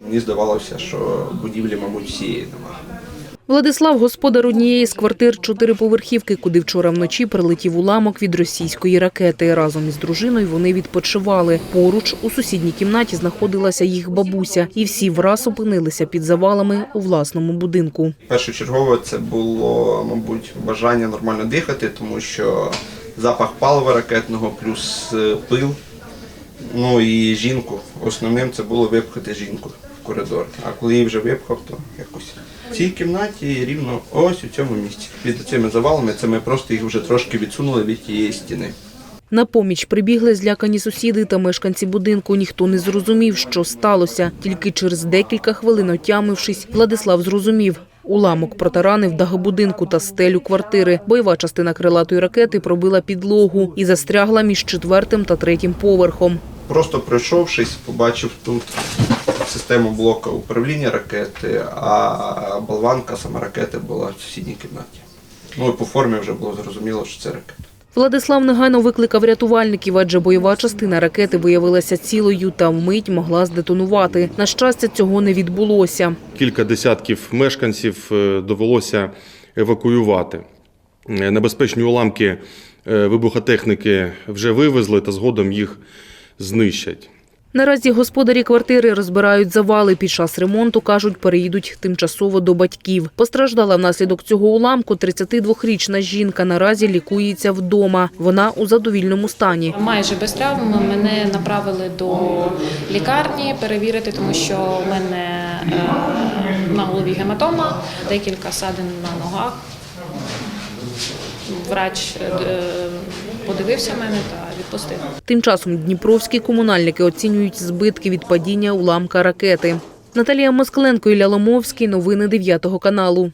Мені здавалося, що будівлі, мабуть, всієї немає. Владислав – господар однієї з квартир чотириповерхівки, куди вчора вночі прилетів уламок від російської ракети. Разом із дружиною вони відпочивали. Поруч у сусідній кімнаті знаходилася їх бабуся. І всі враз опинилися під завалами у власному будинку. Першочергово це було, мабуть, бажання нормально дихати, тому що запах палива ракетного плюс е, пил. Ну і жінку. Основним це було випхати жінку коридор. А коли її вже випхав, то якось. В цій кімнаті рівно ось у цьому місці. Під цими завалами це ми просто їх вже трошки відсунули від тієї стіни. На поміч прибігли злякані сусіди та мешканці будинку. Ніхто не зрозумів, що сталося. Тільки через декілька хвилин, отямившись, Владислав зрозумів. Уламок протаранив дах будинку та стелю квартири. Бойова частина крилатої ракети пробила підлогу і застрягла між четвертим та третім поверхом. Просто пройшовшись, побачив тут систему блока управління ракети, а болванка сама ракети була в сусідній кімнаті. Ну і по формі вже було зрозуміло, що це ракета. Владислав негайно викликав рятувальників, адже бойова частина ракети виявилася цілою та вмить могла здетонувати. На щастя, цього не відбулося. Кілька десятків мешканців е, довелося евакуювати. Е, Небезпечні уламки е, вибухотехніки вже вивезли та згодом їх знищать. Наразі господарі квартири розбирають завали. Під час ремонту, кажуть, переїдуть тимчасово до батьків. Постраждала внаслідок цього уламку 32-річна жінка. Наразі лікується вдома. Вона у задовільному стані. Майже без травм мене направили до лікарні перевірити, тому що в мене е, на голові гематома, декілька садин на ногах. Врач е, подивився мене та відпустив. Тим часом дніпровські комунальники оцінюють збитки від падіння уламка ракети. Наталія Москаленко, Ілля Ломовський. Новини 9 каналу.